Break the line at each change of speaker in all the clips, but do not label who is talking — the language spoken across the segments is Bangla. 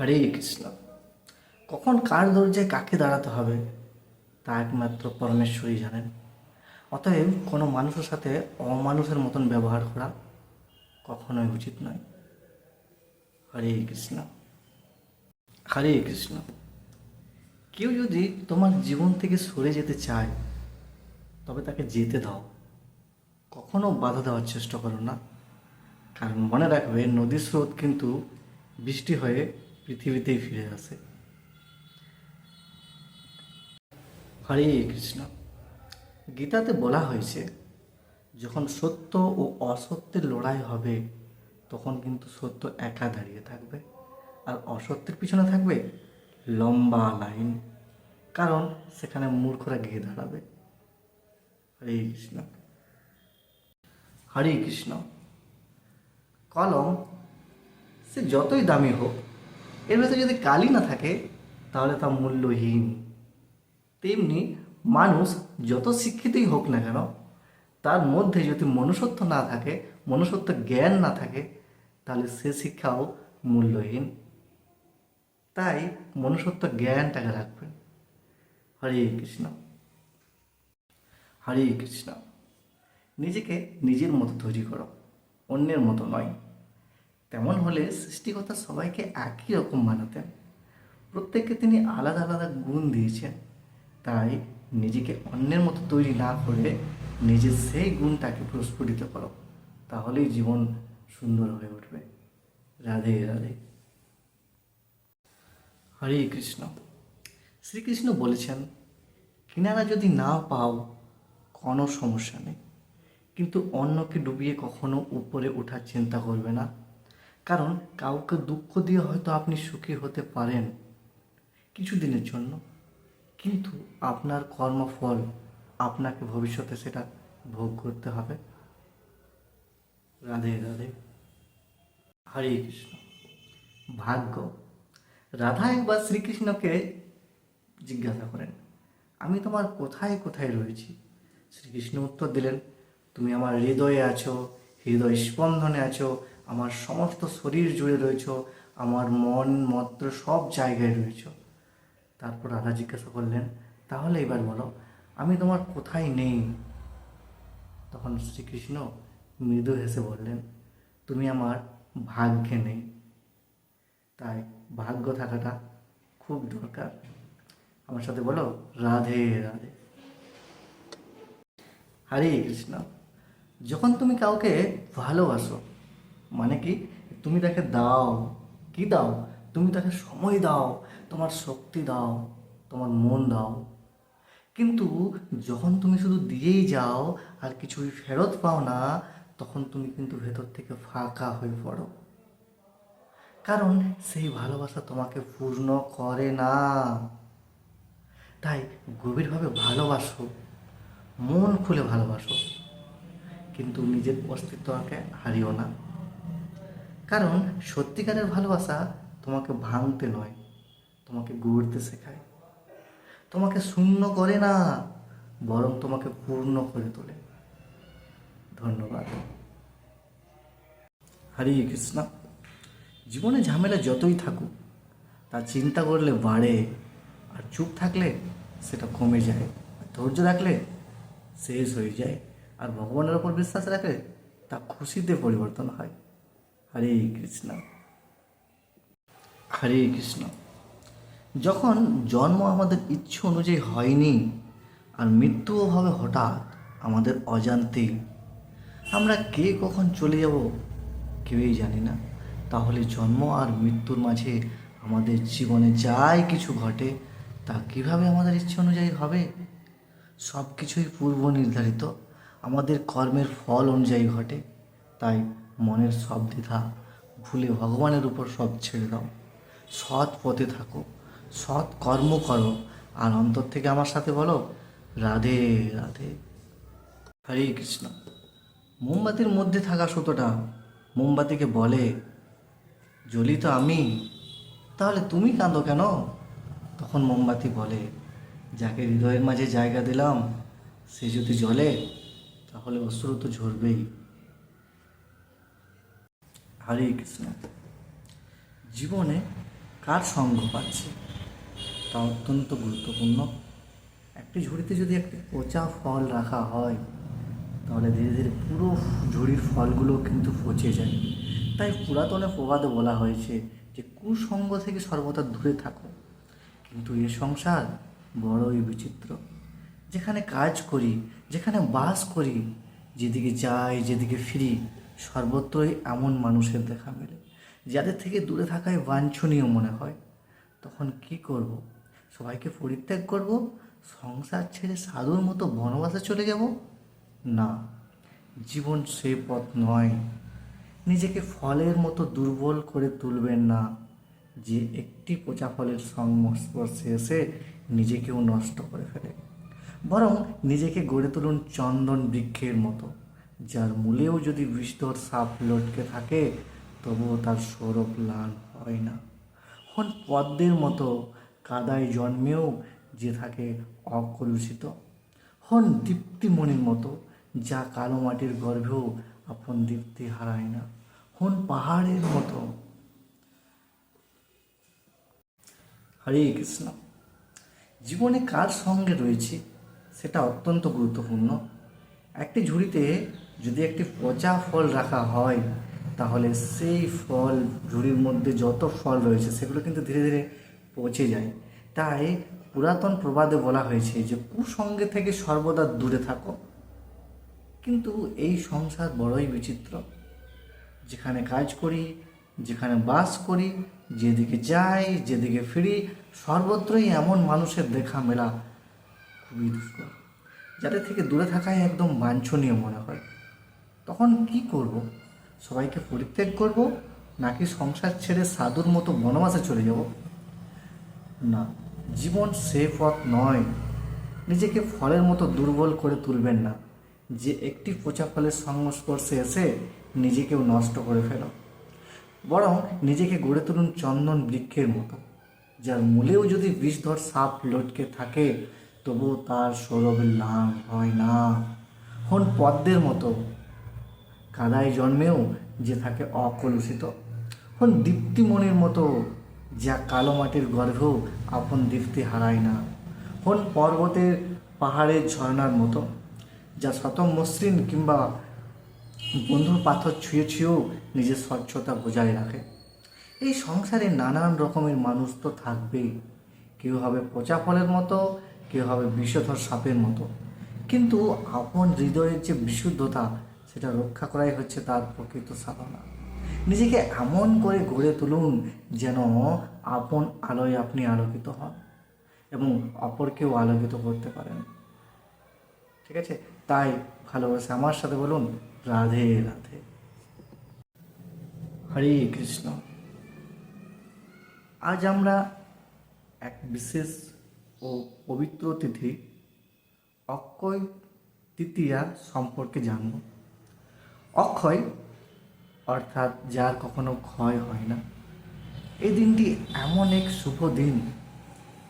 হরে কৃষ্ণ। কখন কার দরজায় কাকে দাঁড়াতে হবে, তা একমাত্র পরমেশ্বরই জানেন। অতএব কোনো মানুষের সাথে অমানুষের মতন ব্যবহার করা কখনোই উচিত নয়। হরে কৃষ্ণ। হরে কৃষ্ণ। কেউ যদি তোমার জীবন থেকে সরে যেতে চায়, তবে তাকে যেতে দাও। কখনো বাধা দেওয়ার চেষ্টা করো না। কারণ মনে রাখবে, নদীর স্রোত কিন্তু বৃষ্টি হয়ে পৃথিবীতেই ফিরে আসে। হরে কৃষ্ণ। গীতাতে বলা হয়েছে, যখন সত্য ও অসত্যের লড়াই হবে, তখন কিন্তু সত্য একা দাঁড়িয়ে থাকবে। আর অসত্যের পিছনে থাকবে লম্বা লাইন, কারণ সেখানে মূর্খরা গিয়ে দাঁড়াবে। হরে কৃষ্ণ। হরে কৃষ্ণ। কলম, সে যতই দামি হোক এর ভেতরে যদি কালি না থাকে, তাহলে তা মূল্যহীন। তেমনি মানুষ যত শিক্ষিতই হোক না কেন, তার মধ্যে যদি মনুষ্যত্ব না থাকে, মনুষ্যত্ব জ্ঞান না থাকে, তাহলে সে শিক্ষাও মূল্যহীন। তাই মনুষ্যত্ব জ্ঞানটাকে রাখবেন। হরে কৃষ্ণ। হরে কৃষ্ণ। নিজেকে নিজের মতো তৈরি করো, অন্যের মতো নয়। তেমন হলে সৃষ্টিকর্তা সবাইকে একই রকম বানাতেন। প্রত্যেককে তিনি আলাদা আলাদা গুণ দিয়েছেন। তাই নিজেকে অন্যের মতো তৈরি না করে নিজের সেই গুণটাকে প্রস্ফুটিত করো, তাহলেই জীবন সুন্দর হয়ে উঠবে। রাধে রাধে। হরে কৃষ্ণ। শ্রীকৃষ্ণ বলেছেন, কিনারা যদি না পাও, কোনো সমস্যা নেই। কিন্তু অন্যকে ডুবিয়ে কখনো উপরে ওঠার চিন্তা করবে না। কারণ কাউকে দুঃখ দিয়ে হয়তো আপনি সুখী হতে পারেন কিছুদিনের জন্য। কিন্তু আপনার কর্মফল, আপনাকে ভবিষ্যতে সেটা ভোগ করতে হবে। রাধে রাধে। হরে কৃষ্ণ। ভাগ্য। রাধা একবার শ্রীকৃষ্ণকে জিজ্ঞাসা করেন, আমি তোমার কোথায় কোথায় রয়েছি? শ্রীকৃষ্ণ উত্তর দিলেন, তুমি আমার হৃদয়ে আছো, হৃদয় স্পন্দনে আছো আমার সমস্ত শরীর জুড়ে রয়েছো, আমার মন, মত্র সব জায়গায় রয়েছ। তারপর রাধা জিজ্ঞাসা করলেন, তাহলে এবার বলো, আমি তোমার কোথায় নেই? তখন শ্রীকৃষ্ণ মৃদু হেসে বললেন, তুমি আমার ভাগ্যে নেই। তাই ভাগ্য থাকাটা খুব দরকার। আমার সাথে বলো, রাধে রাধে। হরে কৃষ্ণ, যখন তুমি কাউকে ভালোবাসো মানে কি? তুমি তাকে দাও। কি দাও? তুমি তাকে সময় দাও। তোমার শক্তি দাও। তোমার মন দাও। কিন্তু যখন তুমি শুধু দিয়েই যাও আর কিছুই ফেরত পাও না, তখন তুমি কিন্তু ভেতর থেকে ফাঁকা হয়ে পড়ো। কারণ সেই ভালোবাসা তোমাকে পূর্ণ করে না। তাই গভীরভাবে ভালোবাসো। মন খুলে ভালোবাসো। কিন্তু নিজের অস্তিত্বকে হারিও না। কারণ সত্যিকারের ভালোবাসা তোমাকে ভাঙতে নয়, তোমাকে গড়তে শেখায়। তোমাকে শূন্য করে না, বরং তোমাকে পূর্ণ করে তোলে। ধন্যবাদ। হরে কৃষ্ণ। জীবনে ঝামেলা যতই থাকুক, তা চিন্তা করলে বাড়ে আর চুপ থাকলে সেটা কমে যায়। আর ধৈর্য রাখলে শেষ হয়ে যায়। আর ভগবানের ওপর বিশ্বাস রাখলে তা খুশিতে পরিবর্তন হয়। হরে কৃষ্ণ। হরে কৃষ্ণ। যখন জন্ম আমাদের ইচ্ছে অনুযায়ী হয়নি আর মৃত্যুও হবে হঠাৎ আমাদের অজান্তেই আমরা কে কখন চলে যাব কেউই জানি না। তাহলে জন্ম আর মৃত্যুর মাঝে আমাদের জীবনে যাই কিছু ঘটে, তা কীভাবে আমাদের ইচ্ছে অনুযায়ী হবে? সব কিছুই পূর্ব নির্ধারিত আমাদের কর্মের ফল অনুযায়ী ঘটে। তাই মনের সব দ্বিধা ভুলে ভগবানের উপর সব ছেড়ে দাও। সৎ পথে থাকো, সৎ কর্ম করো আর অন্তর থেকে আমার সাথে বলো, রাধে রাধে। হরে কৃষ্ণ। মোমবাতির মধ্যে থাকা সুতোটা মোমবাতিকে বলে, জ্বলি তো আমি, তাহলে তুমি কাঁদো কেন? তখন মোমবাতি বলে, যাকে হৃদয়ের মাঝে জায়গা দিলাম, সে যদি জ্বলে, তাহলে অশ্রু তো ঝরবেই। হরে কৃষ্ণ। জীবনে কার সঙ্গ পাচ্ছে তা অত্যন্ত গুরুত্বপূর্ণ। একটি ঝুড়িতে যদি একটি পচা ফল রাখা হয়, তাহলে ধীরে ধীরে পুরো ঝুড়ির ফলগুলো কিন্তু পচে যায়। তাই পুরাতনে প্রবাদে বলা হয়েছে যে কুসঙ্গ থেকে সর্বদা দূরে থাকো। কিন্তু এ সংসার বড়ই বিচিত্র। যেখানে কাজ করি, যেখানে বাস করি, যেদিকে যাই, যেদিকে ফিরি সর্বত্রই এমন মানুষের দেখা মেলে। যাদের থেকে দূরে থাকায় বাঞ্ছনীয় মনে হয়। তখন কি করব? সবাইকে পরিত্যাগ করব? সংসার ছেড়ে সাধুর মতো বনবাসে চলে যাব? না। জীবন সে পথ নয়। নিজেকে ফলের মতো দুর্বল করে তুলবেন না। যে একটি পচা ফলের সংস্পর্শে এসে নিজেকেও নষ্ট করে ফেলে। বরং নিজেকে গড়ে তুলুন চন্দন বৃক্ষের মতো। যার মূলেও যদি বিস্তর সাপ লটকে থাকে, তবুও তার সৌরভ লাল হয় না। হন পদ্মের মতো কাদায় জন্মেও যে থাকে অকলুষিত। হন দীপ্তিমণির মতো যা কালো মাটির গর্ভেও আপন দীপ্তি হারায় না। হন পাহাড়ের মতো। হরে কৃষ্ণ। জীবনে কার সঙ্গে রয়েছে, সেটা অত্যন্ত গুরুত্বপূর্ণ। একটি ঝুড়িতে যদি একটি পচা ফল রাখা হয়, তাহলে সেই ফল ঝুড়ির মধ্যে যত ফল রয়েছে, সেগুলো কিন্তু ধীরে ধীরে পচে যায়। তাই পুরাতন প্রবাদে বলা হয়েছে যে কুসঙ্গে থেকে সর্বদা দূরে থাকো। কিন্তু এই সংসার বড়ই বিচিত্র। যেখানে কাজ করি, যেখানে বাস করি, যেদিকে যাই, যেদিকে ফিরি, সর্বত্রই এমন মানুষের দেখা মেলা খুবই দুষ্কর। যাদের থেকে দূরে থাকাই একদম বাঞ্ছনীয় মনে হয়। তখন কি করব? সবাইকে পরিত্যাগ করব? নাকি সংসার ছেড়ে সাধুর মতো বনবাসে চলে যাব? না, জীবন সে পথ নয়। নিজেকে ফলের মতো দুর্বল করে তুলবেন না। যে একটি পচা ফলের সংস্পর্শে এসে নিজেকেও নষ্ট করে ফেলো। বরং নিজেকে গড়ে তুলুন চন্দন বৃক্ষের মতো। যার মূলেও যদি বিষধর সাপ লটকে থাকে, তবুও তার সৌরভের লাভ হয় না। হন পদ্মের মতো। কাদায় জন্মেও যে থাকে অকলুষিত। হন দীপ্তিমণির মতো যা কালো মাটির গর্ভেও আপন দীপ্তি হারায় না। হন পর্বতের পাহাড়ের ঝর্ণার মতো, যা শত মসৃণ কিংবা বন্ধুর পাথর ছুঁয়ে ছুঁয়েও নিজের স্বচ্ছতা বজায় রাখে। এই সংসারে নানান রকমের মানুষ তো থাকবেই কেউ হবে পচা ফলের মতো, কেউ হবে বিষধর সাপের মতো। কিন্তু আপন হৃদয়ের যে বিশুদ্ধতা সেটা রক্ষা করাই হচ্ছে তার প্রকৃত সাধনা। নিজেকে এমন করে গড়ে তুলুন যেন আপন আলোয় আপনি আলোকিত হন এবং অপরকেও আলোকিত করতে পারেন। ঠিক আছে? তাই ভালোবাসে আমার সাথে বলুন, রাধে রাধে। হরে কৃষ্ণ। আজ আমরা এক বিশেষ ও পবিত্র তিথি অক্ষয় তৃতীয়া সম্পর্কে জানব। অক্ষয়, অর্থাৎ যার কখনো ক্ষয় হয় না। এই দিনটি এমন এক শুভ দিন,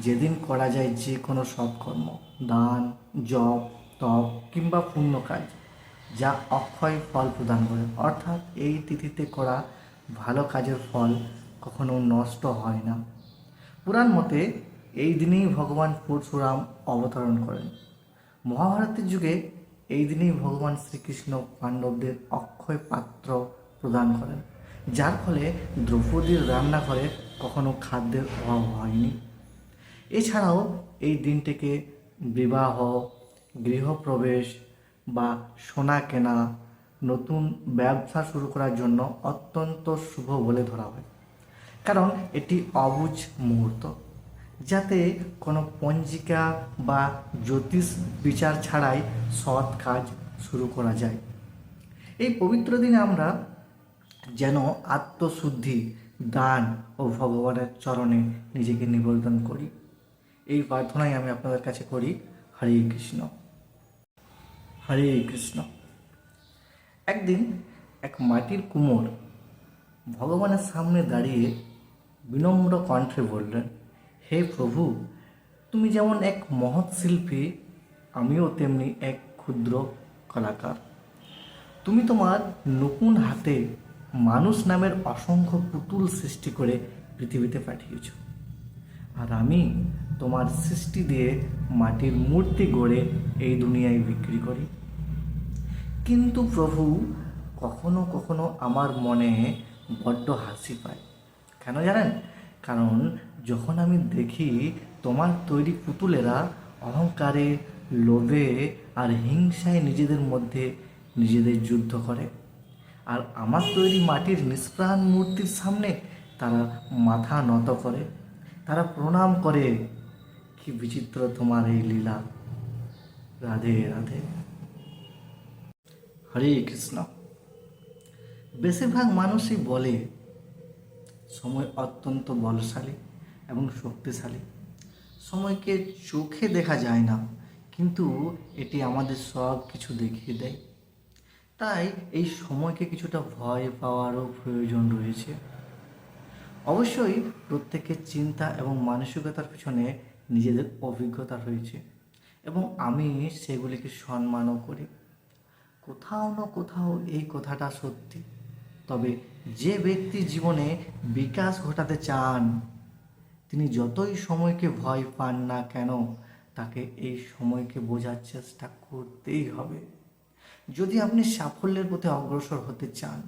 যেদিন করা যায় যে কোনো সৎকর্ম দান, জপ, তপ কিংবা পুণ্য কাজ, যা অক্ষয় ফল প্রদান করে। অর্থাৎ এই তিথিতে করা ভালো কাজের ফল কখনো নষ্ট হয় না। পুরাণ মতে এই দিনেই ভগবান পরশুরাম অবতরণ করেন। মহাভারতের যুগে এই দিনেই ভগবান শ্রীকৃষ্ণ পাণ্ডবদের অক্ষয় পাত্র প্রদান করেন, যার ফলে দ্রৌপদীর রান্নাঘরে কখনো খাদ্যের অভাব হয়নি। এছাড়াও এই দিনটিকে বিবাহ, গৃহপ্রবেশ বা সোনা কেনা, নতুন ব্যবসা শুরু করার জন্য অত্যন্ত শুভ বলে ধরা হয়। কারণ এটি অবুঝ মুহূর্ত। যাতে কোনো পঞ্জিকা বা জ্যোতিষ বিচার ছাড়াই সৎ কাজ শুরু করা যায়। এই পবিত্র দিনে আমরা যেন আত্মশুদ্ধি, দান ও ভগবানের চরণে নিজেকে নিবেদন করি। এই প্রার্থনাই আমি আপনাদের কাছে করি। হরে কৃষ্ণ। হরে কৃষ্ণ। একদিন এক মাটির কুমোর ভগবানের সামনে দাঁড়িয়ে বিনম্র কণ্ঠে বললেন হে প্রভু, তুমি যেমন এক মহৎ শিল্পী, আমিও তেমনি এক ক্ষুদ্র কলাকার। তুমি তোমার নতুন হাতে মানুষ নামের অসংখ্য পুতুল সৃষ্টি করে পৃথিবীতে পাঠিয়েছ। আর আমি তোমার সৃষ্টি দিয়ে মাটির মূর্তি গড়ে এই দুনিয়ায় বিক্রি করি। কিন্তু প্রভু, কখনো কখনো আমার মনে বড্ড হাসি পায়। কেন জানেন? কারণ যখন আমি দেখি তোমার তৈরি পুতুলেরা অহংকারে, লোভে আর হিংসায় নিজেদের মধ্যে নিজেদের যুদ্ধ করে। আর আমার তৈরি মাটির নিষ্প্রাণ মূর্তির সামনে তারা মাথা নত করে। তারা প্রণাম করে, কি বিচিত্র তোমার এই লীলা। রাধে রাধে। হরে কৃষ্ণ। বেশিরভাগ মানুষই বলে, সময় অত্যন্ত বলশালী। এবং শক্তিশালী। সময়কে চোখে দেখা যায় না, কিন্তু এটি আমাদের সব কিছু দেখিয়ে দেয়। তাই এই সময়কে কিছুটা ভয় পাওয়ারও প্রয়োজন রয়েছে। অবশ্যই প্রত্যেকের চিন্তা এবং মানসিকতার পিছনে নিজেদের অভিজ্ঞতা রয়েছে এবং আমি সেগুলিকে সম্মানও করি। কোথাও না কোথাও এই কথাটা সত্যি, তবে যে ব্যক্তি জীবনে বিকাশ ঘটাতে চান তিনি যতই সময়কে ভয় পান না কেন, তাকে এই সময়কে বোঝার চেষ্টা করতেই হবে। যদি আপনি সাফল্যের পথে অগ্রসর হতে চান,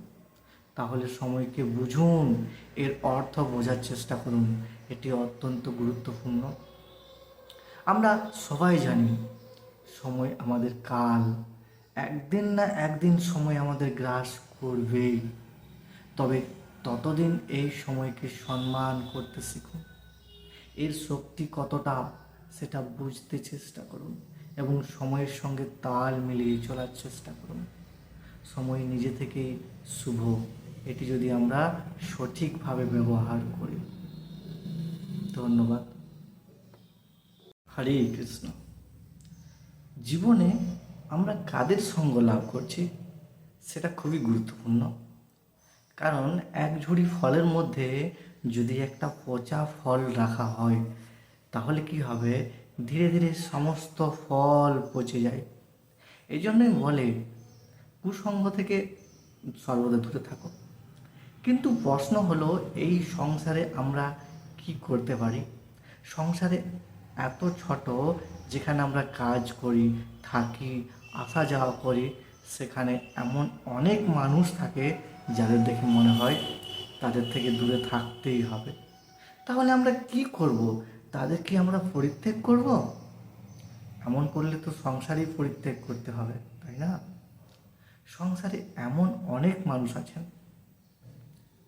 তাহলে সময়কে বুঝুন। এর অর্থ বোঝার চেষ্টা করুন। এটি অত্যন্ত গুরুত্বপূর্ণ। আমরা সবাই জানি, সময় আমাদের কাল। একদিন না একদিন সময় আমাদের গ্রাস করবেই। তবে ততদিন এই সময়কে সম্মান করতে শিখুন। এর শক্তি কতটা, সেটা বুঝতে চেষ্টা করুন এবং সময়ের সঙ্গে তাল মিলিয়ে চলার চেষ্টা করুন। সময় নিজে থেকেই শুভ, এটি যদি আমরা সঠিকভাবে ব্যবহার করি। ধন্যবাদ। হরে কৃষ্ণ। জীবনে আমরা কাদের সঙ্গ লাভ করছি, সেটা খুবই গুরুত্বপূর্ণ। কারণ এক ঝুড়ি ফলের মধ্যে যদি একটা পচা ফল রাখা হয়, তাহলে কি হবে? ধীরে ধীরে সমস্ত ফল পচে যায়। এই জন্যই বলে কুসঙ্গ থেকে সর্বদা দূরে থাকো। কিন্তু প্রশ্ন হলো, এই সংসারে আমরা কি করতে পারি? সংসারে এত ছোট, যেখানে আমরা কাজ করি, থাকি, আসা যাওয়া করি, সেখানে এমন অনেক মানুষ থাকে, যাদের দেখে মনে হয় তাদের থেকে দূরে থাকতেই হবে। তাহলে আমরা কি করব? তাদের কি আমরা পরিত্যাগ করব? এমন করলে তো সংসারই পরিত্যাগ করতে হবে, তাই না? সংসারে এমন অনেক মানুষ আছেন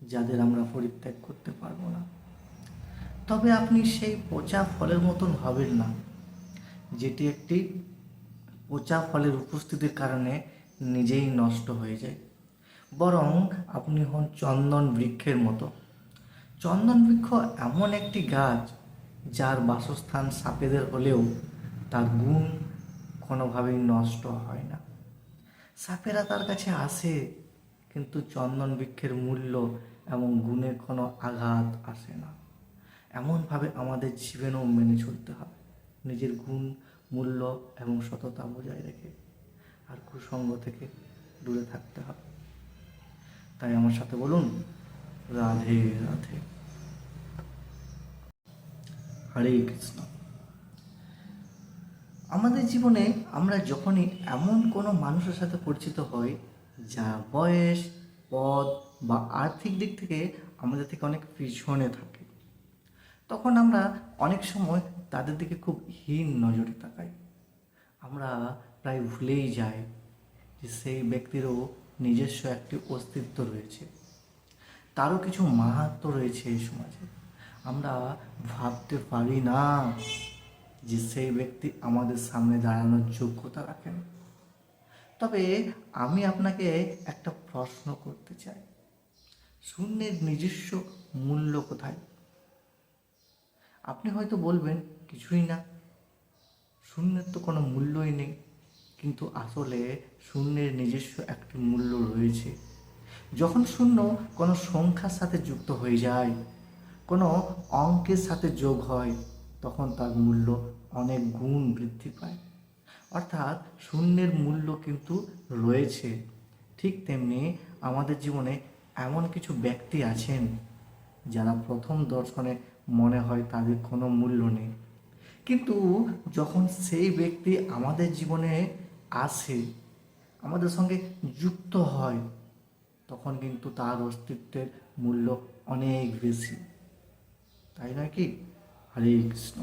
যাদের আমরা পরিত্যাগ করতে পারব না। তবে আপনি সেই পচা ফলের মতন হবেন না, যেটি একটি পচা ফলের উপস্থিতির কারণে নিজেই নষ্ট হয়ে যায়। বরং আপনি হন চন্দন বৃক্ষের মতো। চন্দন বৃক্ষ এমন একটি গাছ যার বাসস্থান সাপেদের হলেও তার গুণ কোনোভাবেই নষ্ট হয় না। সাপেরা তার কাছে আসে, কিন্তু চন্দন বৃক্ষের মূল্য এবং গুণের কোনো আঘাত আসে না। এমনভাবে আমাদের জীবনেও মেনে চলতে হবে, নিজের গুণ, মূল্য এবং সততা বজায় রেখে আর কুসঙ্গ থেকে দূরে থাকতে হবে। তাই আমার সাথে বলুন, রাধে রাধে। হরে কৃষ্ণ। আমাদের জীবনে আমরা যখনই এমন কোনো মানুষের সাথে পরিচিত হই, যা বয়স, পদ বা আর্থিক দিক থেকে আমাদের থেকে অনেক পিছনে থাকে, তখন আমরা অনেক সময় তাদের দিকে খুব হীন নজরে তাকাই। আমরা প্রায় ভুলেই যাই যে সেই ব্যক্তিরও নিজস্ব একটি অস্তিত্ব রয়েছে। তারও কিছু মাহাত্ম রয়েছে এই সমাজে। আমরা ভাবতে পারি না যে সেই ব্যক্তি আমাদের সামনে দাঁড়ানোর যোগ্যতা রাখেন। তবে আমি আপনাকে একটা প্রশ্ন করতে চাই। শূন্যের নিজস্ব মূল্য কোথায়? আপনি হয়তো বলবেন, কিছুই না। শূন্যের তো কোনো মূল্যই নেই। কিন্তু আসলে শূন্যের নিজস্ব একটি মূল্য রয়েছে। যখন শূন্য কোনো সংখ্যার সাথে যুক্ত হয়ে যায়, কোনো অঙ্কের সাথে যোগ হয়, তখন তার মূল্য অনেক গুণ বৃদ্ধি পায়। অর্থাৎ শূন্যের মূল্য কিন্তু রয়েছে। ঠিক তেমনি আমাদের জীবনে এমন কিছু ব্যক্তি আছেন যারা প্রথম দর্শনে মনে হয় তাদের কোনো মূল্য নেই। কিন্তু যখন সেই ব্যক্তি আমাদের জীবনে আসে আমাদের সঙ্গে যুক্ত হয়, তখন কিন্তু তার অস্তিত্বের মূল্য অনেক বেশি। তাই নাকি হরে কৃষ্ণ।